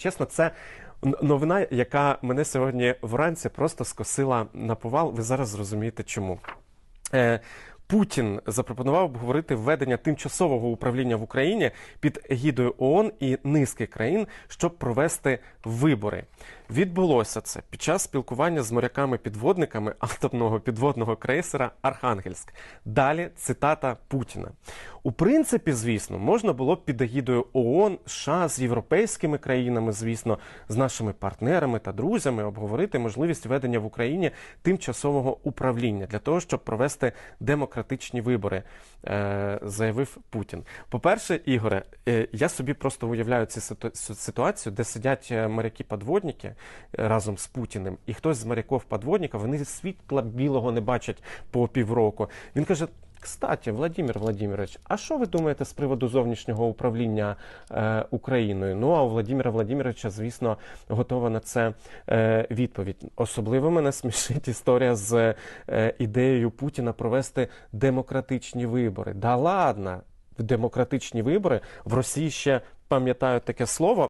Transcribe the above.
Чесно, це новина, яка мене сьогодні вранці просто скосила на повал. Ви зараз зрозумієте чому. Е, Путін запропонував обговорити введення тимчасового управління в Україні під егідою ООН і низки країн, щоб провести вибори. Відбулося це під час спілкування з моряками-підводниками атомного підводного крейсера Архангельськ. Далі цитата Путіна. У принципі, звісно, можна було б під егідою ООН, США з європейськими країнами, звісно, з нашими партнерами та друзями обговорити можливість ведення в Україні тимчасового управління для того, щоб провести демократичні вибори, е, заявив Путін. По-перше, Ігоре, е, я собі просто уявляю цю ситуацію, де сидять е, моряки-подводники разом з Путіним, і хтось з моряків-подводників, вони світла білого не бачать по півроку. Він каже. Кстати, Владимир Владимирович, а що ви думаєте з приводу зовнішнього управління е, Україною? Ну а у Владимира Владимировича, звісно, готова на це е, відповідь. Особливо мене смішить історія з е, ідеєю Путіна провести демократичні вибори. Да ладно, демократичні вибори в Росії ще пам'ятають таке слово.